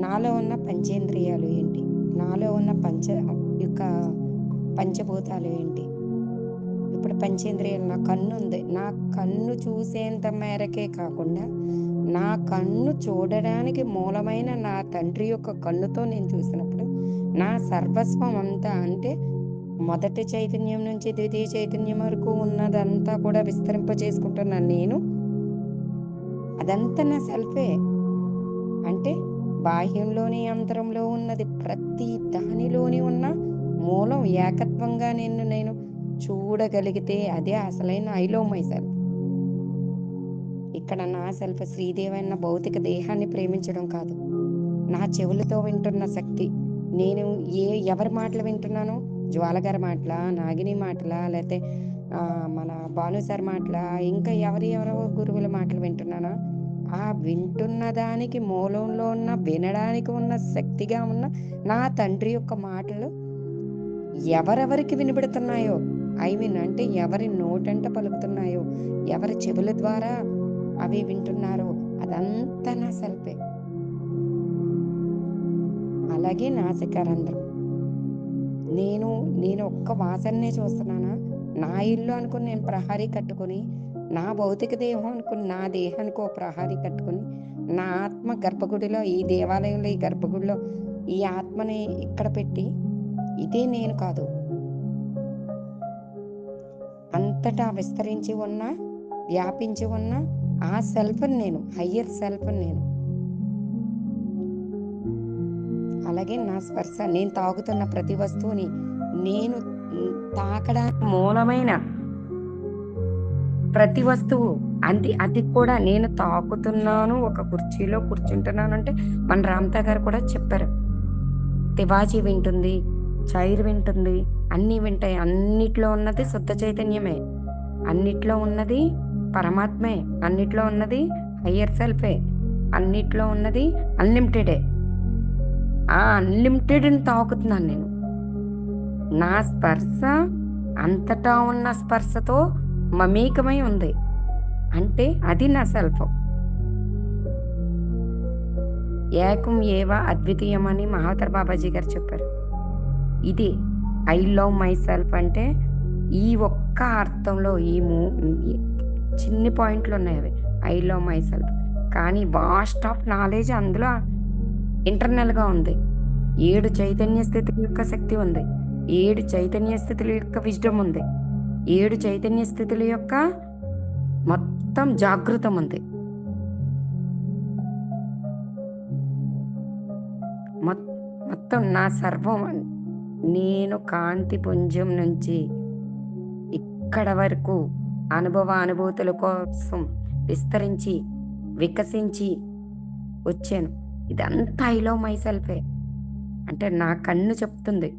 నాలో ఉన్న పంచేంద్రియాలు ఏంటి? నాలో ఉన్న పంచ యొక్క పంచభూతాలు ఏంటి? ఇప్పుడు పంచేంద్రియాలు నా కన్ను ఉంది. నా కన్ను చూసేంత మేరకే కాకుండా నా కన్ను చూడడానికి మూలమైన నా తండ్రి యొక్క కన్నుతో నేను చూసినప్పుడు నా సర్వస్వం అంతా అంటే మొదటి చైతన్యం నుంచి ద్వితీయ చైతన్యం వరకు ఉన్నదంతా కూడా విస్తరింప చేసుకుంటున్నాను నేను. అదంతా నా సెల్ఫే. అంటే బాహ్యంలోని అంతరంలో ఉన్నది. ప్రతి దానిలోని ఉన్న మూలం ఏకత్వంగా నేను నేను చూడగలిగితే అదే అసలైన ఐలో మై సెల్ఫ్. ఇక్కడ నా సెల్ఫ్ శ్రీదేవి అన్న భౌతిక దేహాన్ని ప్రేమించడం కాదు. నా చెవులతో వింటున్న శక్తి. నేను ఏ ఎవరి మాటలు వింటున్నాను? జ్వాలగారి మాటలా? నాగిని మాటలా? లేకపోతే మన భానుసార్ మాటల మాటలా? ఇంకా ఎవరి ఎవరో గురువుల మాటలు వింటున్నానా? ఆ వింటున్న దానికి మూలంలో ఉన్న వినడానికి ఉన్న శక్తిగా ఉన్న నా తండ్రి యొక్క మాటలు ఎవరెవరికి వినబడుతున్నాయో? ఐ మీన్ అంటే ఎవరి నోటంట పలుకుతున్నాయో? ఎవరి చెవుల ద్వారా అవి వింటున్నారో? అదంతా నా సెల్ఫే. అలాగే నాసికారంధ్రం నేను నేను ఒక్క వాసన్నే చూస్తున్నానా? నా ఇల్లు అనుకుని నేను ప్రహరీ కట్టుకొని నా భౌతిక దేహం అనుకుని నా దేహానికి ఓ ప్రహారీ కట్టుకొని నా ఆత్మ గర్భగుడిలో ఈ దేవాలయంలో ఈ గర్భగుడిలో ఈ ఆత్మని ఇక్కడ పెట్టి ఇదే నేను కాదు. అంతటా విస్తరించి ఉన్న వ్యాపించి ఉన్న ఆ సెల్ఫ్ నేను హయ్యర్ సెల్ఫ్ నేను. అలాగే నా స్పర్శ నేను తాగుతున్న ప్రతి వస్తువుని నేను తాకడానికి మూలమైన ప్రతి వస్తువు అది అది కూడా నేను తాకుతున్నాను ఒక కుర్చీలో కూర్చుంటున్నాను అంటే మన రామ్తా గారు కూడా చెప్పారు. తివాజీ వింటుంది చైర్ వింటుంది అన్నీ వింటాయి. అన్నిట్లో ఉన్నది శుద్ధ చైతన్యమే. అన్నిట్లో ఉన్నది పరమాత్మే. అన్నిట్లో ఉన్నది హయ్యర్ సెల్ఫే. అన్నిట్లో ఉన్నది అన్లిమిటెడే. ఆ అన్లిమిటెడ్ని తాకుతున్నాను నేను. నా స్పర్శ అంతటా ఉన్న స్పర్శతో మమేకమై ఉంది. అంటే అది నా సెల్ఫ్ ఏకం ఏవా అద్వితీయం అని మహాతర్ బాబాజీ గారు చెప్పారు. ఇది ఐ లవ్ మై సెల్ఫ్ అంటే ఈ ఒక్క అర్థంలో ఈ మూ చిన్ని పాయింట్లు ఉన్నాయి అవి. I love myself. కానీ వాస్ట్ ఆఫ్ నాలెడ్జ్ అందులో ఇంటర్నల్గా ఉంది. ఏడు చైతన్య స్థితుల యొక్క శక్తి ఉంది. ఏడు చైతన్య స్థితుల యొక్క విజ్డమ్ ఉంది. ఏడు చైతన్య స్థితుల యొక్క మొత్తం జాగృతం ఉంది. మొత్తం నా సర్వం నేను కాంతి పుంజం నుంచి ఇక్కడ వరకు అనుభవ అనుభూతుల కోసం విస్తరించి వికసించి వచ్చాను. ఇదంతా ఐలో మై సెల్ఫే. అంటే నా కన్ను చెప్తుంది.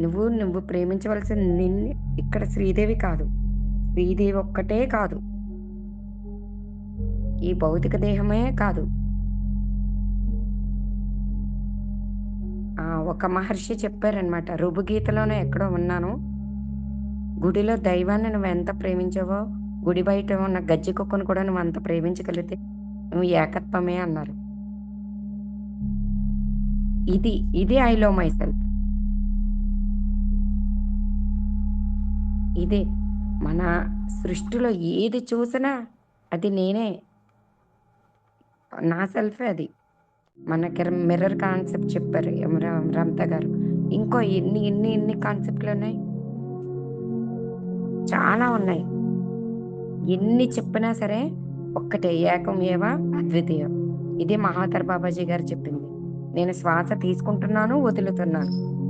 నువ్వు నువ్వు ప్రేమించవలసిన నిన్ను ఇక్కడ శ్రీదేవి కాదు. శ్రీదేవి ఒక్కటే కాదు. ఈ భౌతిక దేహమే కాదు. ఆ, ఒక మహర్షి చెప్పారనమాట రుభుగీతలోనే ఎక్కడో ఉన్నాను. గుడిలో దైవాన్ని నువ్వు ఎంత ప్రేమించావో గుడి బయట ఉన్న గజ్జి కుక్కను కూడా నువ్వు అంత ప్రేమించగలిగితే నువ్వు ఏకత్వమే అన్నారు. ఇది ఇది ఐ లవ్ మై సెల్ఫ్ ఇదే మన సృష్టిలో ఏది చూసినా అది నేనే. నా సెల్ఫే అది. మనకి మిర్రర్ కాన్సెప్ట్ చెప్పారు ఎం రమత గారు. ఇంకో ఎన్ని ఎన్ని ఎన్ని కాన్సెప్ట్లు ఉన్నాయి? చాలా ఉన్నాయి. ఎన్ని చెప్పినా సరే ఒక్కటే ఏకం ఏవా? అద్వితీయం. ఇది మహాతర్ బాబాజీ గారు చెప్పింది. నేను శ్వాస తీసుకుంటున్నాను వదులుతున్నాను.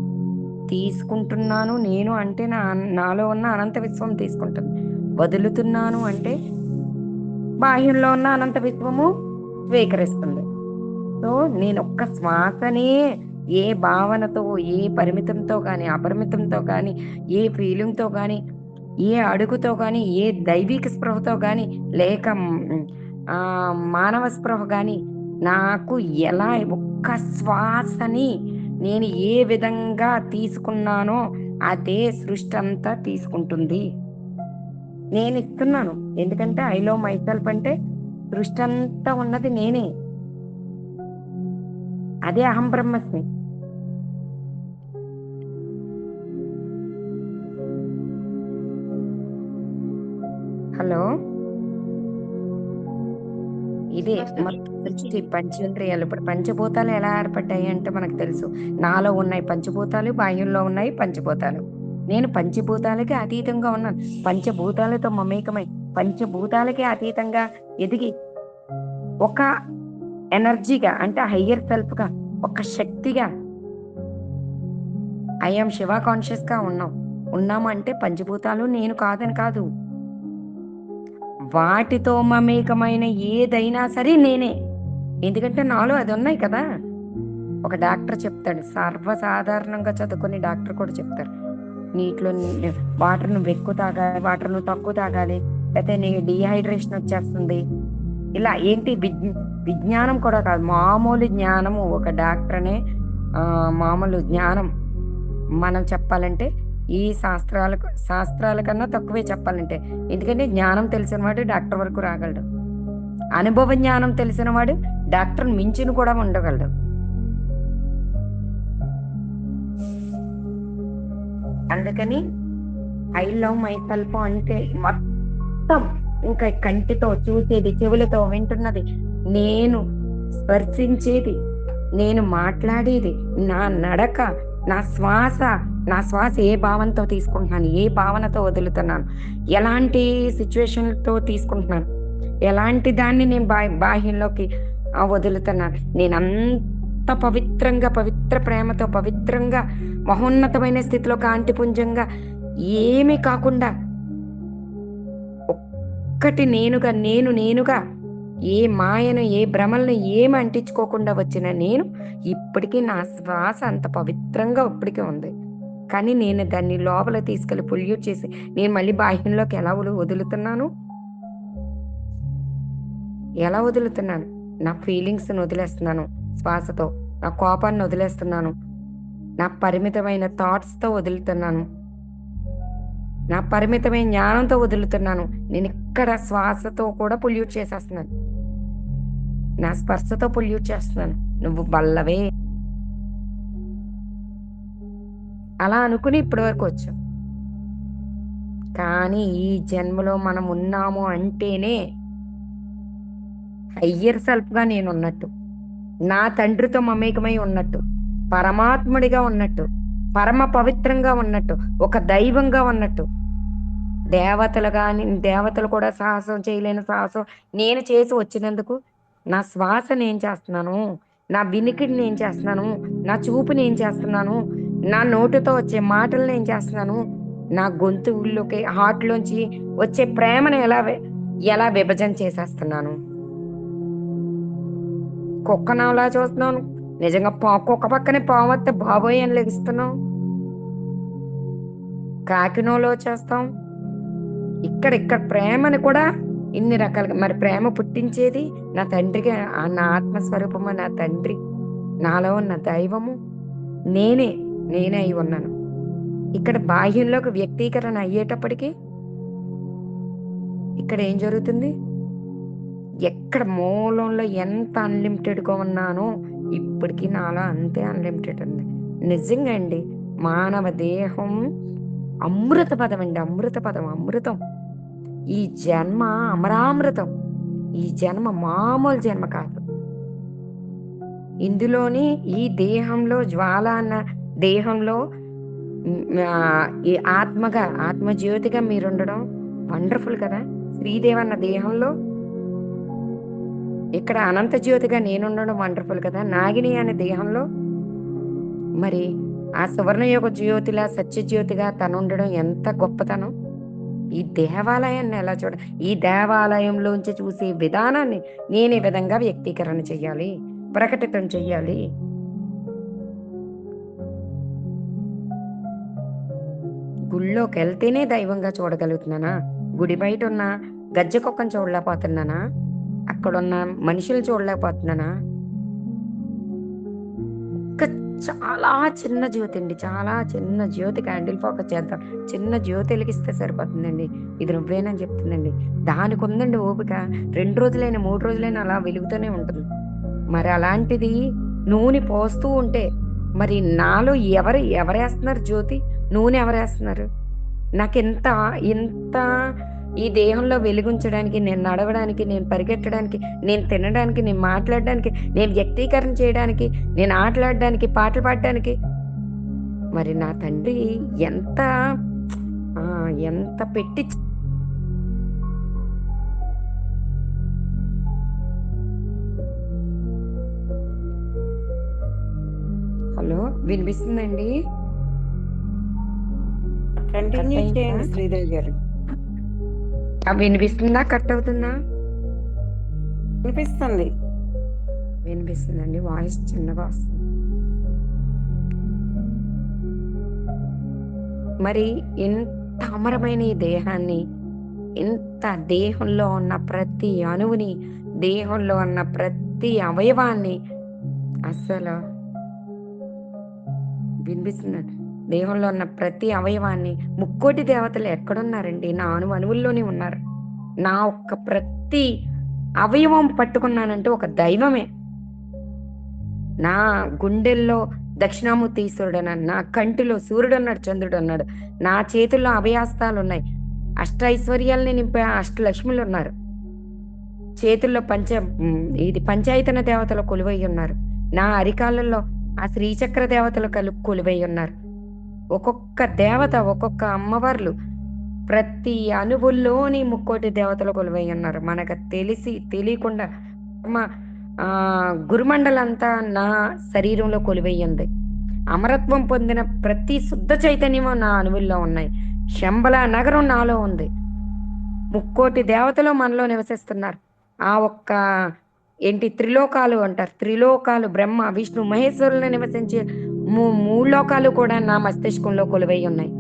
తీసుకుంటున్నాను. నేను అంటే నా నాలో ఉన్న అనంత విశ్వం తీసుకుంటుంది. వదులుతున్నాను అంటే బాహ్యంలో ఉన్న అనంత విశ్వము స్వీకరిస్తుంది. సో నేను ఒక్క శ్వాసనే ఏ భావనతో ఏ పరిమితంతో కానీ అపరిమితంతో కానీ ఏ ఫీలింగ్తో కానీ ఏ అడుగుతో కానీ ఏ దైవిక స్పృహతో కానీ లేక మానవ స్పృహ కానీ నాకు ఎలా ఒక్క శ్వాసని నేను ఏ విధంగా తీసుకున్నానో అదే సృష్టి అంతా తీసుకుంటుంది. నేను ఇస్తున్నాను. ఎందుకంటే ఐలో మైసెల్ఫ్ అంటే సృష్టి అంతా ఉన్నది నేనే. అదే అహం బ్రహ్మస్మి. హలో? ఇదే మొత్తం పంచేంద్రియాలు. ఇప్పుడు పంచభూతాలు ఎలా ఏర్పడ్డాయి అంటే మనకు తెలుసు. నాలో ఉన్నాయి పంచభూతాలు బాహ్యంలో ఉన్నాయి పంచభూతాలు. నేను పంచభూతాలకి అతీతంగా ఉన్నాను. పంచభూతాలతో మమేకమై పంచభూతాలకి అతీతంగా ఎదిగి ఒక ఎనర్జీగా అంటే హయ్యర్ సెల్ఫ్గా ఒక శక్తిగా ఐఎమ్ శివ కాన్షియస్గా ఉన్నాం. ఉన్నాము అంటే పంచభూతాలు నేను కాదని కాదు. వాటితో మమేకమైన ఏదైనా సరే నేనే. ఎందుకంటే నాలో అది ఉన్నాయి కదా. ఒక డాక్టర్ చెప్తాడు సర్వసాధారణంగా చదువుకుని డాక్టర్ కూడా చెప్తారు. నీటిలో వాటర్ నువ్వు ఎక్కువ తాగాలి వాటర్ నువ్వు తక్కువ తాగాలి లేకపోతే నీ డిహైడ్రేషన్ వచ్చేస్తుంది. ఇలా ఏంటి విజ్ఞానం కూడా కాదు మామూలు జ్ఞానము. ఒక డాక్టర్ అనే మామూలు జ్ఞానం. మనం చెప్పాలంటే ఈ శాస్త్రాలకు శాస్త్రాల కన్నా తక్కువే చెప్పాలంటే. ఎందుకంటే జ్ఞానం తెలిసిన వాడు డాక్టర్ వరకు రాగలడు. అనుభవ జ్ఞానం తెలిసిన వాడు డాక్టర్ మించిన కూడా ఉండగలడు. అందుకని ఐ లవ్ మై సెల్ఫ్ అంటే మొత్తం ఇంకా కంటితో చూసేది చెవులతో వింటున్నది. నేను స్పర్శించేది నేను మాట్లాడేది నా నడక నా శ్వాస నా శ్వాస ఏ భావంతో తీసుకుంటున్నాను ఏ భావనతో వదులుతున్నాను ఎలాంటి సిచ్యువేషన్తో తీసుకుంటున్నాను ఎలాంటి దాన్ని నేను బా బాహ్యంలోకి వదులుతున్నాను. నేను అంత పవిత్రంగా పవిత్ర ప్రేమతో పవిత్రంగా మహోన్నతమైన స్థితిలో కాంతిపుంజంగా ఏమీ కాకుండా ఒక్కటి నేనుగా నేను నేనుగా ఏ మాయను ఏ భ్రమలను ఏమి అంటించుకోకుండా వచ్చిన నేను ఇప్పటికీ నా శ్వాస అంత పవిత్రంగా ఇప్పటికీ ఉంది. కానీ నేను దాన్ని లోపల తీసుకెళ్ళి పొల్యూట్ చేసి నేను మళ్ళీ బాహ్యంలోకి ఎలా వదులుతున్నాను? ఎలా వదులుతున్నాను? నా ఫీలింగ్స్ని వదిలేస్తున్నాను శ్వాసతో నా కోపాన్ని వదిలేస్తున్నాను. నా పరిమితమైన థాట్స్తో వదులుతున్నాను. నా పరిమితమైన జ్ఞానంతో వదులుతున్నాను. నేను ఇక్కడ శ్వాసతో కూడా పొల్యూట్ చేసేస్తున్నాను. నా స్పర్శతో పొల్యూట్ చేస్తున్నాను. నువ్వు బల్లవే. అలా అనుకుని ఇప్పటి వరకు వచ్చాం. కానీ ఈ జన్మలో మనం ఉన్నాము అంటేనే హయ్యర్ సెల్ఫ్గా నేను ఉన్నట్టు నా తండ్రితో మమేకమై ఉన్నట్టు పరమాత్ముడిగా ఉన్నట్టు పరమ పవిత్రంగా ఉన్నట్టు ఒక దైవంగా ఉన్నట్టు దేవతలు కానీ దేవతలు కూడా సాహసం చేయలేని సాహసం నేను చేసి వచ్చినందుకు నా శ్వాస నేను చేస్తున్నాను నా వినికిడి నేను చేస్తున్నాను నా చూపు నేను చేస్తున్నాను నా నోటితో వచ్చే మాటలను ఏం చేస్తున్నాను? నా గొంతులోకి హార్ట్లోంచి వచ్చే ప్రేమను ఎలా ఎలా విభజన చేసేస్తున్నాను? కుక్కనలా చూస్తున్నాను. నిజంగా పా కుక్క పక్కనే పాము వస్తే బాబోయ్ అని లెగిస్తున్నాం. కాకినోలో చేస్తాం. ఇక్కడ ఇక్కడ ప్రేమని కూడా ఇన్ని రకాలుగా మరి ప్రేమ పుట్టించేది నా తండ్రికి ఆ నా ఆత్మస్వరూపము నా తండ్రి నాలో ఉన్న దైవము. నేనే నేనే అయి ఉన్నాను. ఇక్కడ బాహ్యంలోకి వ్యక్తీకరణ అయ్యేటప్పటికీ ఇక్కడ ఏం జరుగుతుంది? ఎక్కడ మూలంలో ఎంత అన్లిమిటెడ్గా ఉన్నానో ఇప్పటికీ నాలో అంతే అన్లిమిటెడ్ ఉంది. నిజంగా అండి మానవ దేహం అమృత పదం అండి అమృత పదం అమృతం. ఈ జన్మ అమరామృతం. ఈ జన్మ మామూలు జన్మ కాదు. ఇందులోని ఈ దేహంలో జ్వాల అన్న దేహంలో ఈ ఆత్మగా ఆత్మజ్యోతిగా మీరు ఉండడం వండర్ఫుల్ కదా? శ్రీదేవి అన్న దేహంలో ఇక్కడ అనంత జ్యోతిగా నేనుండడం వండర్ఫుల్ కదా? నాగిని అనే దేహంలో మరి ఆ సువర్ణయోగ జ్యోతిలా సత్యజ్యోతిగా తను ఉండడం ఎంత గొప్పతనం? ఈ దేవాలయాన్ని ఎలా చూడ ఈ దేవాలయంలోంచి చూసే విధానాన్ని నేను విధంగా వ్యక్తీకరణ చెయ్యాలి ప్రకటితం చెయ్యాలి. గుళ్ళోకి వెళ్తేనే దైవంగా చూడగలుగుతున్నానా? గుడి బయట ఉన్న గజ్జె కుక్కను చూడలేకపోతున్నానా? అక్కడున్న మనుషులు చూడలేకపోతున్నానా? చాలా చిన్న జ్యోతి అండి. చాలా చిన్న జ్యోతి క్యాండిల్ ఫోకస్ చేద్దాం. చిన్న జ్యోతి వెలిగిస్తే సరిపోతుందండి. ఇది నువ్వేనని చెప్తుందండి. దానికి ఉందండి ఓపిక. రెండు రోజులైనా మూడు రోజులైనా అలా వెలుగుతూనే ఉంటుంది. మరి అలాంటిది నూనె పోస్తూ ఉంటే మరి నాలో ఎవరు ఎవరేస్తున్నారు జ్యోతి? నూనె ఎవరేస్తున్నారు? నాకు ఎంత ఇంత ఈ దేహంలో వెలుగుంచడానికి నేను నడవడానికి నేను పరిగెత్తడానికి నేను తినడానికి నేను మాట్లాడడానికి నేను వ్యక్తీకరణ చేయడానికి నేను ఆటలాడడానికి పాటలు పాడడానికి. మరి నా తండ్రి ఎంత ఎంత పెట్టి హలో వినిపిస్తుందండి? కంటిన్యూ కట్ చేయండి? శ్రీదేవి గారు. వినిపిస్తుందా? కట్ అవుతుందా? వినిపిస్తుంది. వినిపిస్తుందండి. వాయిస్ చిన్నగా వస్తుంది. మరి ఇంత అమరమైన ఈ దేహాన్ని ఇంత దేహంలో ఉన్న ప్రతి అణువుని దేహంలో ఉన్న ప్రతి అవయవాన్ని అసలు వినిపిస్తుందండి. దేహంలో ఉన్న ప్రతి అవయవాన్ని ముక్కోటి దేవతలు ఎక్కడున్నారండి? నా అణు అణువుల్లోనే ఉన్నారు. నా ఒక్క ప్రతి అవయవం పట్టుకున్నానంటే ఒక దైవమే. నా గుండెల్లో దక్షిణామూర్తి ఈశ్వరుడు అన్నాడు నా కంటిలో సూర్యుడు అన్నాడు చంద్రుడు అన్నాడు నా చేతుల్లో అభయాస్తాలు ఉన్నాయి అష్ట ఐశ్వర్యాలని నింపే అష్టలక్ష్ములు ఉన్నారు చేతుల్లో పంచ ఇది పంచాయతన దేవతలు కొలువై ఉన్నారు. నా అరికాలలో ఆ శ్రీచక్ర దేవతలు కలు కొలువై ఉన్నారు. ఒక్కొక్క దేవత ఒక్కొక్క అమ్మవార్లు ప్రతి అణువుల్లోని ముక్కోటి దేవతలు కొలువై ఉన్నారు. మనకు తెలిసి తెలియకుండా మా గురుమండలంతా నా శరీరంలో కొలువై ఉంది. అమరత్వం పొందిన ప్రతి శుద్ధ చైతన్యము నా అణువుల్లో ఉన్నాయి. శంబల నగరం నాలో ఉంది. ముక్కోటి దేవతలు మనలో నివసిస్తున్నారు. ఆ ఒక్క ఏంటి త్రిలోకాలు అంటారు. త్రిలోకాలు బ్రహ్మ విష్ణు మహేశ్వరులను నివసించే మూడు లోకాలు కూడా నా మస్తిష్కంలో కొలువై ఉన్నాయి.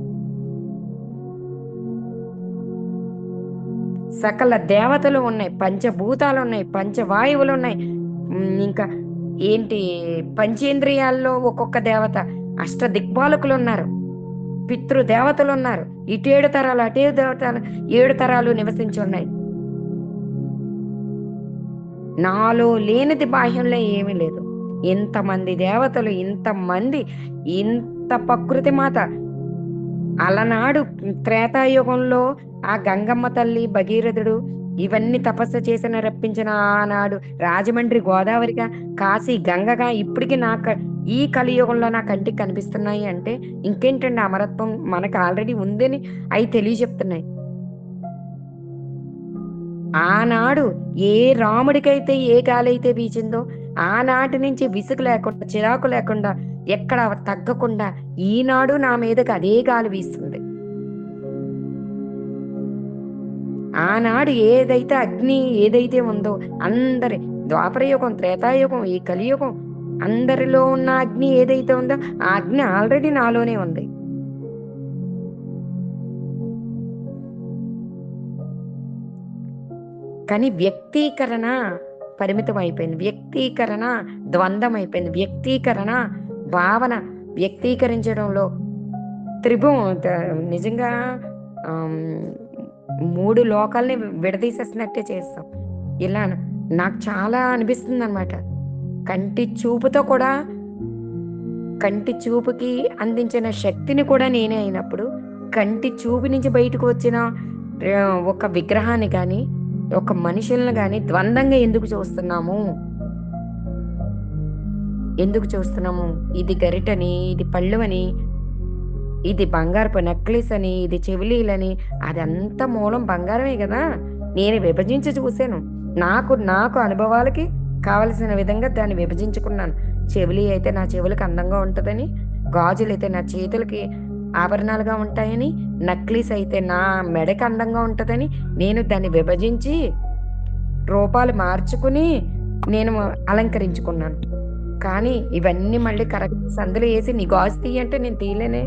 సకల దేవతలు ఉన్నాయి పంచభూతాలు ఉన్నాయి పంచవాయువులు ఉన్నాయి. ఇంకా ఏంటి పంచేంద్రియాల్లో ఒక్కొక్క దేవత అష్ట దిక్పాలకులు ఉన్నారు పితృ దేవతలు ఉన్నారు. ఇటు ఏడు తరాలు అటేడు దేవతలు ఏడు తరాలు నివసించి ఉన్నాయి. నాలో లేనిది బాహ్యంలో ఏమీ లేదు. ఇంతమంది దేవతలు ఇంతమంది ఇంత ప్రకృతి మాత. అలనాడు త్రేతాయుగంలో ఆ గంగమ్మ తల్లి భగీరథుడు ఇవన్నీ తపస్సు చేసిన రప్పించిన ఆనాడు రాజమండ్రి గోదావరిగా కాశీ గంగగా ఇప్పటికీ నా క- ఈ కలియుగంలో నా కంటికి కనిపిస్తున్నాయి అంటే ఇంకేంటండి అమరత్వం మనకు ఆల్రెడీ ఉందని అవి తెలియజెప్తున్నాయి. ఆనాడు ఏ రాముడికైతే ఏ గాలి అయితే వీచిందో ఆనాటి నుంచి విసుగు లేకుండా చిరాకు లేకుండా ఎక్కడ తగ్గకుండా ఈనాడు నా మీదకి అదే గాలి వీస్తుంది. ఆనాడు ఏదైతే అగ్ని ఏదైతే ఉందో అందరి ద్వాపరయుగం త్రేతాయుగం ఈ కలియుగం అందరిలో ఉన్న అగ్ని ఏదైతే ఉందో ఆ అగ్ని ఆల్రెడీ నాలోనే ఉంది. కానీ వ్యక్తీకరణ పరిమితం అయిపోయింది వ్యక్తీకరణ ద్వంద్వం అయిపోయింది వ్యక్తీకరణ భావన వ్యక్తీకరించడంలో త్రిభువం నిజంగా మూడు లోకాల్ని విడదీసేసినట్టే చేస్తాం. ఇలా నాకు చాలా అనిపిస్తుంది అనమాట కంటి చూపుతో కూడా కంటి చూపుకి అందించిన శక్తిని కూడా నేనే అయినప్పుడు కంటి చూపు నుంచి బయటకు వచ్చిన ఒక విగ్రహాన్ని కానీ ఒక మనుషులను కానీ ద్వందంగా ఎందుకు చూస్తున్నాము? ఎందుకు చూస్తున్నాము? ఇది గరిటని ఇది పళ్ళు అని ఇది బంగారపు నెక్లెస్ అని ఇది చెవిలీలని అదంతా మూలం బంగారమే కదా? నేను విభజించి చూశాను. నాకు నాకు అనుభవాలకి కావలసిన విధంగా దాన్ని విభజించుకున్నాను. చెవిలి అయితే నా చెవులకు అందంగా ఉంటుందని గాజులు అయితే నా చేతులకి ఆభరణాలుగా ఉంటాయని నక్లీస్ అయితే నా మెడకి అందంగా ఉంటుందని నేను దాన్ని విభజించి రూపాలు మార్చుకుని నేను అలంకరించుకున్నాను. కానీ ఇవన్నీ మళ్ళీ కరెక్ట్ సందులు వేసి నీ గాజు తీయంటే నేను తీయలేనే.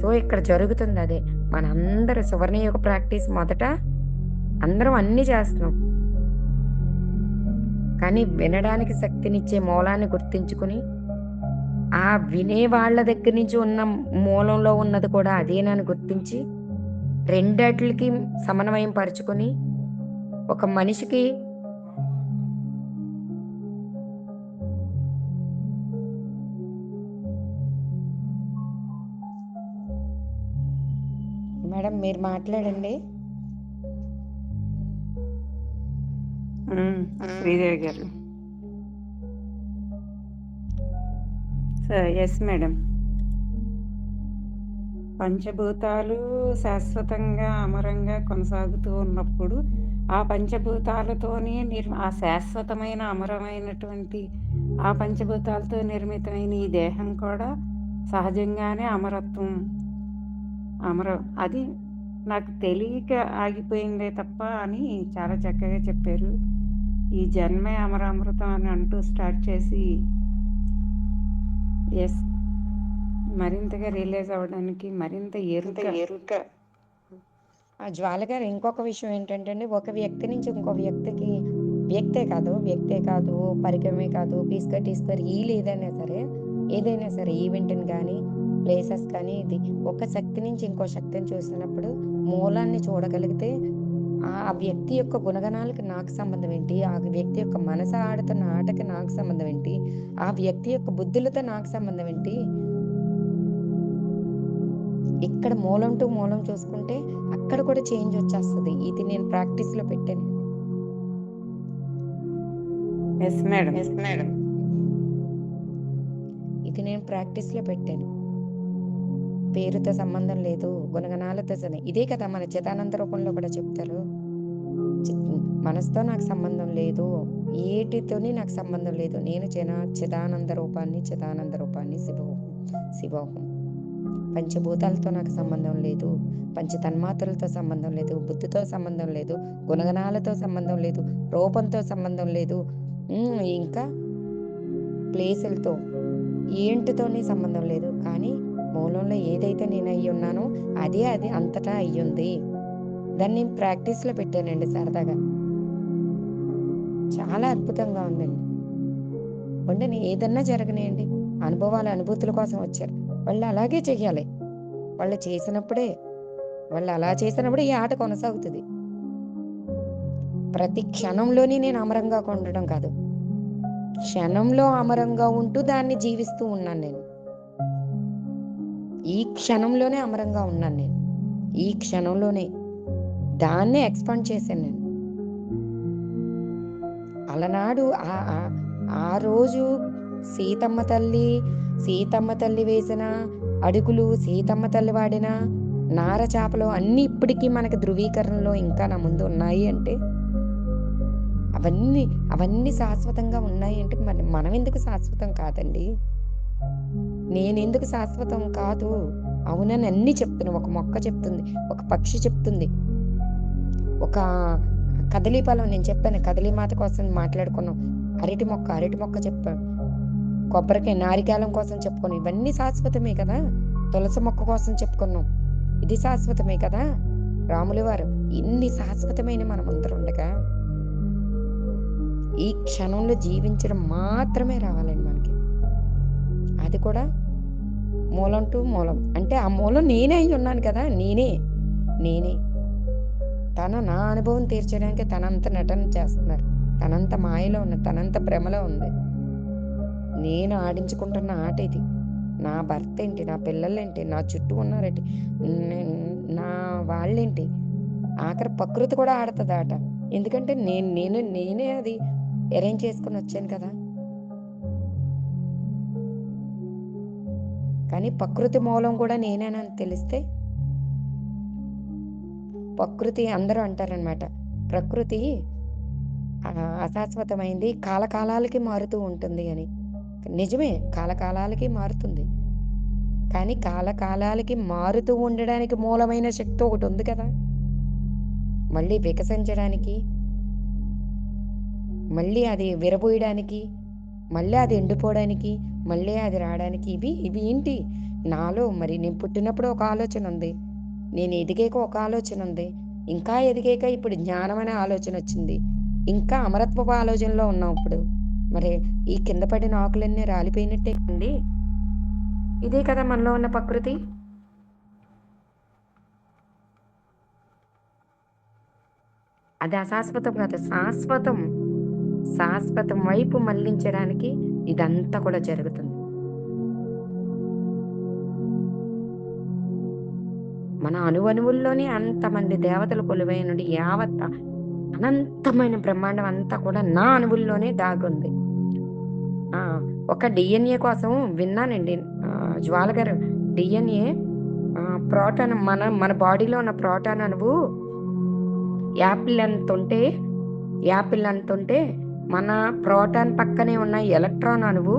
సో ఇక్కడ జరుగుతుంది అదే. మనందరూ సువర్ణయుగ ప్రాక్టీస్ మొదట అందరం అన్ని చేస్తున్నాం. కానీ వినడానికి శక్తినిచ్చే మూలాన్ని గుర్తించుకుని ఆ వినే వాళ్ళ దగ్గర నుంచి ఉన్న మూలంలో ఉన్నది కూడా అదేనని గుర్తించి రెండట్లకి సమన్వయం పరుచుకొని ఒక మనిషికి మేడం మీరు మాట్లాడండి. శ్రీదేవి గారు. ఎస్ మేడం పంచభూతాలు శాశ్వతంగా అమరంగా కొనసాగుతూ ఉన్నప్పుడు ఆ పంచభూతాలతోనే నిర్ ఆ శాశ్వతమైన అమరమైనటువంటి ఆ పంచభూతాలతో నిర్మితమైన ఈ దేహం కూడా సహజంగానే అమరత్వం. అమరం అది నాకు తెలియక ఆగిపోయిందే తప్ప అని చాలా చక్కగా చెప్పారు. ఈ జన్మే అమరామృతం అని అంటూ స్టార్ట్ చేసి ఎస్ మరింతగా రిలీజ్ అవ్వడానికి మరింత ఎరుక. ఎరుక. ఆ జ్వాల గారు ఇంకొక విషయం ఏంటంటే అండి ఒక వ్యక్తి నుంచి ఇంకో వ్యక్తికి వ్యక్తే కాదు వ్యక్తే కాదు పరికరమే కాదు పీస్కర్ టీస్కర్ ఈ ఏదైనా సరే ఏదైనా సరే ఈవెంట్ని కానీ ప్లేసెస్ కానీ ఇది ఒక శక్తి నుంచి ఇంకో శక్తిని చూసినప్పుడు మూలాన్ని చూడగలిగితే ఆ వ్యక్తి యొక్క గుణగణాలకి నాకు సంబంధం ఏంటి? ఆ వ్యక్తి యొక్క మనసు ఆడుతున్న ఆటకి నాకు సంబంధం ఏంటి? ఆ వ్యక్తి యొక్క బుద్ధులతో నాకు సంబంధం ఏంటి? ఇక్కడ మూలం టు మూలం చూసుకుంటే అక్కడ కూడా చేంజ్ వచ్చేస్తుంది. ఇది నేను ప్రాక్టీస్లో పెట్టాను. ఎస్ మేడం ఎస్ మేడం ఇది నేను ప్రాక్టీస్లో పెట్టాను. పేరుతో సంబంధం లేదు గుణగణాలతో ఇదే కదా మన చిదానంద రూపంలో కూడా చెప్తారు. మనసుతో నాకు సంబంధం లేదు ఏటితోని నాకు సంబంధం లేదు. నేను చినా చిదానంద రూపాన్ని చిదానంద రూపాన్ని శివోహం శివోహం. పంచభూతాలతో నాకు సంబంధం లేదు పంచ తన్మాత్రలతో సంబంధం లేదు బుద్ధితో సంబంధం లేదు గుణగణాలతో సంబంధం లేదు రూపంతో సంబంధం లేదు. ఇంకా ప్లేసులతో ఏంటితోని సంబంధం లేదు. కానీ మూలంలో ఏదైతే నేను అయ్యి ఉన్నానో అదే అది అంతటా అయ్యుంది. దాన్ని నేను ప్రాక్టీస్లో పెట్టానండి సరదాగా. చాలా అద్భుతంగా ఉందండి. ఉండని ఏదన్నా జరగనేయండి. అనుభవాల అనుభూతుల కోసం వచ్చారు. వాళ్ళు అలాగే చెయ్యాలి. వాళ్ళు చేసినప్పుడే వాళ్ళు అలా చేసినప్పుడే ఈ ఆట కొనసాగుతుంది. ప్రతి క్షణంలోని నేను అమరంగా ఉండడం కాదు. క్షణంలో అమరంగా ఉంటూ దాన్ని జీవిస్తూ ఉన్నాను నేను. ఈ క్షణంలోనే అమరంగా ఉన్నాను నేను. ఈ క్షణంలోనే దాన్నే ఎక్స్పాండ్ చేశాను నేను. అలనాడు ఆ ఆ- రోజు సీతమ్మ తల్లి సీతమ్మ తల్లి వేసిన అడుగులు సీతమ్మ తల్లి వాడిన నార చేపలు అన్నీ ఇప్పటికీ మనకి ధృవీకరణలో ఇంకా నా ముందు ఉన్నాయి అంటే అవన్నీ అవన్నీ శాశ్వతంగా ఉన్నాయి అంటే మరి మనం ఎందుకు శాశ్వతం కాదండి? నేను ఎందుకు శాశ్వతం కాదు? అవునని అన్నీ చెప్తున్నా. ఒక మొక్క చెప్తుంది ఒక పక్షి చెప్తుంది ఒక కదలీ పొలం నేను చెప్పాను. కదలీ మాత కోసం మాట్లాడుకున్నాం. అరటి మొక్క అరటి మొక్క చెప్పాను. కొబ్బరికాయ నారికేలం కోసం చెప్పుకున్నాం. ఇవన్నీ శాశ్వతమే కదా? తులసి మొక్క కోసం చెప్పుకున్నాం. ఇది శాశ్వతమే కదా? రాములు వారు ఇన్ని శాశ్వతమైన మనం అందరూ ఉండగా ఈ క్షణంలో జీవించడం మాత్రమే రావాలండి మనకి. అది కూడా మూలం టు మూలం. అంటే ఆ మూలం నేనే అయి ఉన్నాను కదా నేనే నేనే. తన నా అనుభవం తీర్చడానికి తనంత నటన చేస్తున్నారు. తనంత మాయలో ఉంది తనంత భ్రమలో ఉంది. నేను ఆడించుకుంటున్న ఆట ఇది. నా భర్త ఏంటి నా పిల్లలేంటి నా చుట్టూ ఉన్నారేంటి నా వాళ్ళేంటి? ఆఖరి ప్రకృతి కూడా ఆడుతుంది ఆట. ఎందుకంటే నేను నేను నేనే అది అరేంజ్ చేసుకుని వచ్చాను కదా. కానీ ప్రకృతి మూలం కూడా నేనేనని తెలిస్తే ప్రకృతి అందరూ అంటారనమాట ప్రకృతి అశాశ్వతమైంది కాలకాలాలకి మారుతూ ఉంటుంది అని. నిజమే కాలకాలాలకి మారుతుంది. కానీ కాలకాలాలకి మారుతూ ఉండడానికి మూలమైన శక్తి ఒకటి ఉంది కదా. మళ్ళీ వికసించడానికి మళ్ళీ అది విరబోయడానికి మళ్ళీ అది ఎండిపోవడానికి మళ్ళీ అది రావడానికి ఇవి ఇవి ఏంటి? నాలో మరి నేను పుట్టినప్పుడు ఒక ఆలోచన ఉంది. నేను ఎదిగాక ఒక ఆలోచన ఉంది. ఇంకా ఎదిగాక ఇప్పుడు జ్ఞానం అనే ఆలోచన వచ్చింది. ఇంకా అమరత్వపు ఆలోచనలో ఉన్నాం ఇప్పుడు. మరి ఈ కింద పడిన ఆకులన్నీ రాలిపోయినట్టే అండి. ఇదే కదా మనలో ఉన్న ప్రకృతి. అది అశాశ్వతం కాదు శాశ్వతం. శాశ్వతం వైపు మళ్ళించడానికి ఇదంతా కూడా జరుగుతుంది. మన అణువణువుల్లోనే అంతమంది దేవతలు కొలువై నుండి యావత్ అనంతమైన బ్రహ్మాండం అంతా కూడా నా అణువుల్లోనే దాగుంది. ఆ ఒక డిఎన్ఏ కోసం విన్నానండి. జ్వాల గారు డిఎన్ఏ ప్రోటాన్ మన మన బాడీలో ఉన్న ప్రోటాన్ అణువు యాపిల్ ఎంత ఉంటే యాపిల్ ఎంత ఉంటే మన ప్రోటాన్ పక్కనే ఉన్న ఎలక్ట్రాన్ అణువు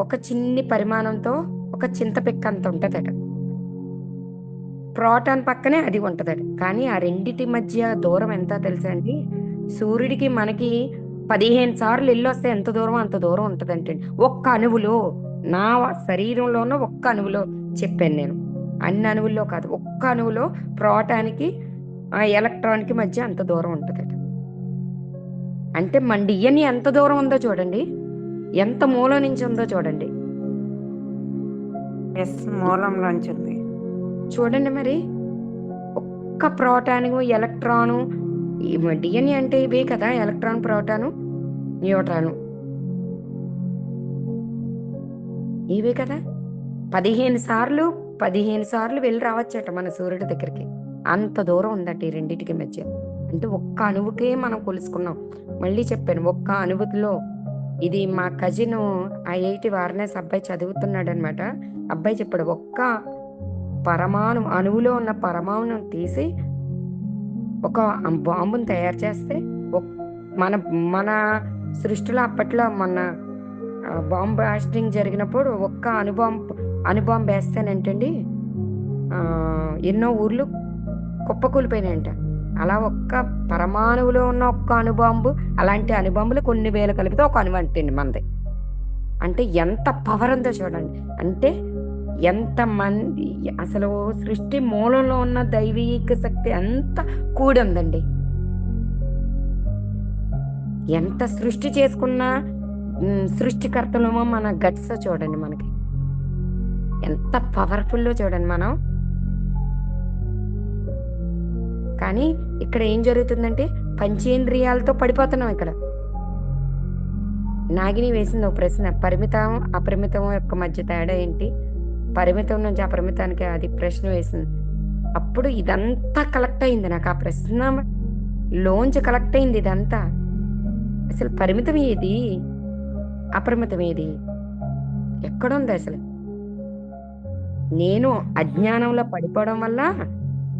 ఒక చిన్ని పరిమాణంతో ఒక చింతపిక్క అంత ఉంటుందట. ప్రోటాన్ పక్కనే అది ఉంటుందట. కానీ ఆ రెండిటి మధ్య దూరం ఎంత తెలుసా అండి? సూర్యుడికి మనకి పదిహేను సార్లు ఇల్లు వస్తే ఎంత దూరం అంత దూరం ఉంటుందంటే ఒక్క అణువులో నా శరీరంలో ఉన్న ఒక్క అణువులో చెప్పాను నేను. అన్ని అణువుల్లో కాదు ఒక్క అణువులో ప్రోటానికి ఆ ఎలక్ట్రాన్కి మధ్య అంత దూరం ఉంటుందట. అంటే మన డిఎన్ఏ ఎంత దూరం ఉందో చూడండి. ఎంత మూలం నుంచి ఉందో చూడండి. ఎస్ మూలంలోంచి ఉంది చూడండి మరి. ఒక్క ప్రోటాను ఎలక్ట్రాను డిఎన్ఏ అంటే ఇవే కదా ఎలక్ట్రాన్ ప్రోటాను న్యూట్రాను. ఇవే కదా. పదిహేను సార్లు పదిహేను సార్లు వెళ్ళి రావచ్చట మన సూర్యుడి దగ్గరికి. అంత దూరం ఉందట ఈ రెండింటికి మధ్య. అంటే ఒక్క అణువుకే మనం కొలుసుకున్నాం. మళ్ళీ చెప్పాను ఒక్క అణువులో ఇది మా కజిన్ ఐఐటి వారణాసి అబ్బాయి చదువుతున్నాడు అనమాట అబ్బాయి చెప్పాడు ఒక్క పరమాణు అణువులో ఉన్న పరమాణును తీసి ఒక బాంబుని తయారు చేస్తే మన మన సృష్టిలో అప్పట్లో మన బాంబ్ బ్లాస్టింగ్ జరిగినప్పుడు ఒక్క అణుబాంబ్ అణుబాంబ్ వేస్తానంటండి ఎన్నో ఊర్లు కుప్పకూలిపోయినాయంట. అలా ఒక్క పరమాణువులో ఉన్న ఒక్క అణుబాంబు అలాంటి అణుబాంబులు కొన్ని వేలు కలిపితే ఒక అణువు అంటే మనది. అంటే ఎంత పవర్ ఉందో చూడండి. అంటే ఎంత మంది అసలు సృష్టి మూలంలో ఉన్న దైవీక శక్తి ఎంత కూడి ఉందండి. ఎంత సృష్టి చేసుకున్నా సృష్టికర్తలమో మన గట్స్ చూడండి మనకి. ఎంత పవర్ఫుల్లో చూడండి మనం. కానీ ఇక్కడ ఏం జరుగుతుందంటే పంచేంద్రియాలతో పడిపోతున్నాం ఇక్కడ. నాగిని వేసింది ఒక ప్రశ్న పరిమితం అపరిమితం యొక్క మధ్య తేడా ఏంటి? పరిమితం నుంచి అపరిమితానికి అది ప్రశ్న వేసింది. అప్పుడు ఇదంతా కలెక్ట్ అయింది నాకు ఆ ప్రశ్న. లోంచి కలెక్ట్ అయింది ఇదంతా. అసలు పరిమితం ఏది? అపరిమితం ఏది? ఎక్కడుంది అసలు? నేను అజ్ఞానంలో పడిపోవడం వల్ల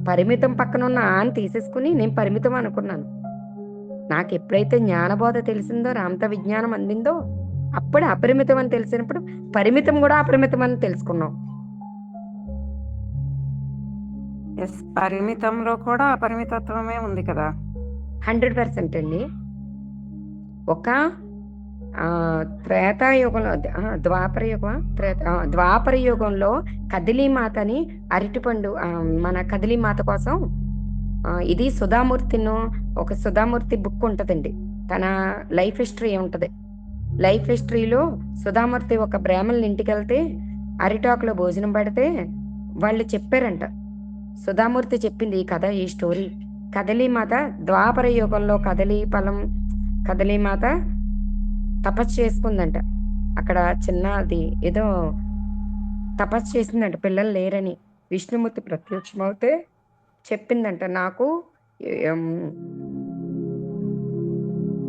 పరిమితం పక్కన ఉన్న ఆన్ తీసేసుకుని నేను పరిమితం అనుకున్నాను. నాకు ఎప్పుడైతే జ్ఞానబోధ తెలిసిందో రామత విజ్ఞానం అందిందో అప్పుడు అపరిమితం అని తెలిసినప్పుడు పరిమితం కూడా అపరిమితం అని తెలుసుకున్నాం. పరిమితంలో కూడా అపరిమితత్వమే ఉంది కదా? హండ్రెడ్ పర్సెంట్ అండి. ఒక త్రేతాయుగంలో ఆ, ద్వాపర యుగం త్రేత ద్వాపర యుగంలో కదిలీ అరటిపండు మన కదిలీమాత కోసం ఇది సుధామూర్తిను ఒక సుధామూర్తి బుక్ ఉంటుందండి. తన లైఫ్ హిస్టరీ ఉంటుంది. లైఫ్ హిస్టరీలో సుధామూర్తి ఒక బ్రాహ్మణుల ఇంటికి వెళ్తే అరిటాకులో భోజనం పెడితే వాళ్ళు చెప్పారంట. సుధామూర్తి చెప్పింది ఈ కథ ఈ స్టోరీ. కదలీ మాత ద్వాపర యుగంలో కదలీ ఫలం కదలీ మాత తపస్సు చేసుకుందంట. అక్కడ చిన్న అది ఏదో తపస్సు చేసిందంట పిల్లలు లేరని. విష్ణుమూర్తి ప్రత్యక్షమవుతే చెప్పిందంట నాకు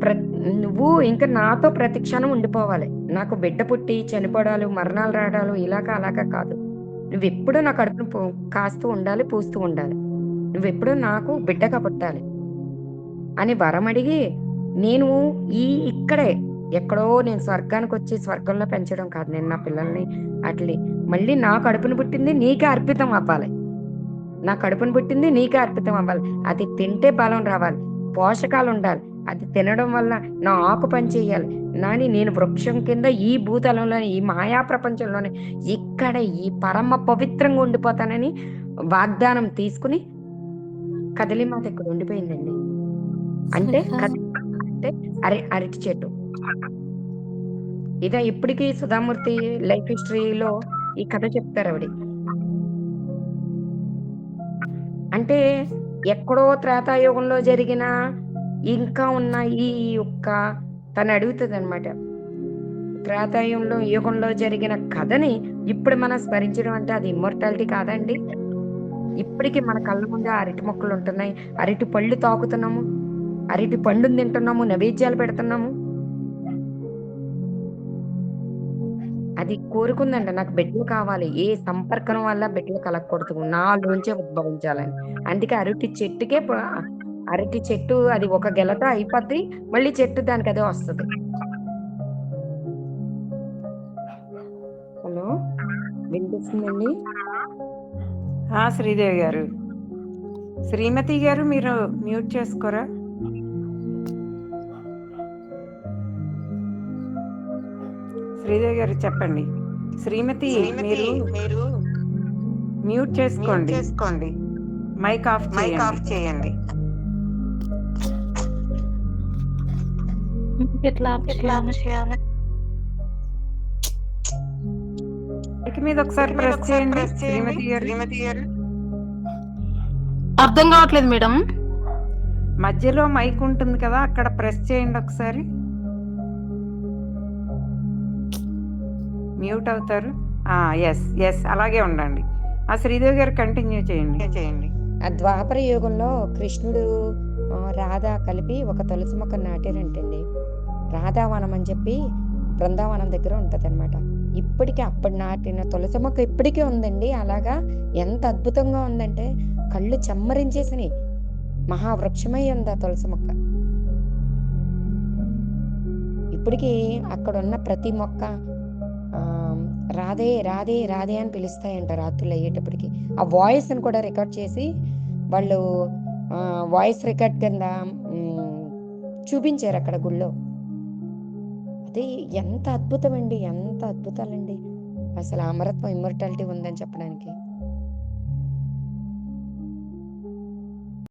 ప్ర నువ్వు ఇంకా నాతో ప్రతిక్షణం ఉండిపోవాలి. నాకు బిడ్డ పుట్టి చనిపోవడాలు మరణాలు రావడాలు ఇలాగా అలాగా కాదు. నువ్వు ఎప్పుడూ నా కడుపును పూ- కాస్తూ ఉండాలి పూస్తూ ఉండాలి. నువ్వెప్పుడూ నాకు బిడ్డగా పుట్టాలి అని వరం అడిగి నేను ఈ ఇక్కడే ఎక్కడో నేను స్వర్గానికి వచ్చి స్వర్గంలో పెంచడం కాదు. నేను నా పిల్లల్ని అట్లే మళ్ళీ నా కడుపును పుట్టింది నీకే అర్పితం అవ్వాలి. నా కడుపును పుట్టింది నీకే అర్పితం అవ్వాలి. అది తింటే బలం రావాలి. పోషకాలు ఉండాలి. అది తినడం వల్ల నా ఆకు పని చేయాలి. నాని నేను వృక్షం కింద ఈ భూతలంలోనే ఈ మాయా ప్రపంచంలోనే ఇక్కడ ఈ పరమ పవిత్రంగా ఉండిపోతానని వాగ్దానం తీసుకుని కదలిమాత ఇక్కడ ఉండిపోయిందండి. అంటే అంటే అరి అరటి చెట్టు. ఇదే ఇప్పటికీ సుధామూర్తి లైఫ్ హిస్టరీలో ఈ కథ చెప్తారు ఆవిడ. అంటే ఎక్కడో త్రేతాయుగంలో జరిగిన ఇంకా ఉన్న ఈ యొక్క తను అడుగుతుంది అనమాట త్రేతాయుగంలో యుగంలో జరిగిన కథని ఇప్పుడు మనం స్మరించడం అంటే అది ఇమ్మోర్టాలిటీ కాదండి. ఇప్పటికీ మన కళ్ళ ముందే అరటి మొక్కలు ఉంటున్నాయి. అరటి పళ్ళు తాకుతున్నాము. అరటి పండుని తింటున్నాము. నైవేద్యాలు పెడుతున్నాము. అది కోరుకుందంట. నాకు బిడ్డలు కావాలి. ఏ సంపర్కం వల్ల బిడ్డలు కలగకూడదు. నాలోంచే ఉద్భవించాలని. అందుకే అరటి చెట్టుకే అరటి చెట్టు అది ఒక గెలత అయిపోద్ది. మళ్ళీ చెట్టు దానికి అదే వస్తుంది. హలో? వినిపిస్తుందండి? శ్రీదేవి గారు. శ్రీమతి గారు మీరు మ్యూట్ చేసుకోరా? శ్రీదేవి గారు చెప్పండి. శ్రీమతి మీరు మీరు మ్యూట్ చేసుకోండి. చేసుకోండి. మైక్ ఆఫ్ మైక్ ఆఫ్ చేయండి? మైక్ మీద ఒకసారి ప్రెస్ చేయండి. శ్రీమతి గారు. శ్రీమతి గారు. అర్థం కావట్లేదు మేడం. మధ్యలో మైక్ ఉంటుంది కదా అక్కడ ప్రెస్ చేయండి ఒకసారి. మ్యూట్ అవుతారు? ఎస్ ఎస్ అలాగే ఉండండి. ఆ శ్రీదేవి గారు కంటిన్యూ చేయండి. చేయండి. ఆ ద్వాపర యుగంలో కృష్ణుడు రాధ కలిపి ఒక తులసి మొక్క నాటారంటండి. రాధావనం అని చెప్పి బృందావనం దగ్గర ఉంటుంది అనమాట ఇప్పటికీ అప్పటి నాటిన తులసి మొక్క ఇప్పటికీ ఉందండి. అలాగా ఎంత అద్భుతంగా ఉందంటే కళ్ళు చెమ్మరించేసినాయి. మహావృక్షమై ఉంది ఆ తులసి మొక్క. ఇప్పటికీ అక్కడ ఉన్న ప్రతి మొక్క రాధే రాధే రాధే అని పిలుస్తాయంట రాత్రులు అయ్యేటప్పటికి. ఆ వాయిస్ని కూడా రికార్డ్ చేసి వాళ్ళు వాయిస్ రికార్డ్ కింద చూపించారు అక్కడ గుళ్ళో. అది ఎంత అద్భుతం అండి ఎంత అద్భుతాలండి. అసలు అమరత్వం ఇమ్మర్టాలిటీ ఉందని చెప్పడానికి.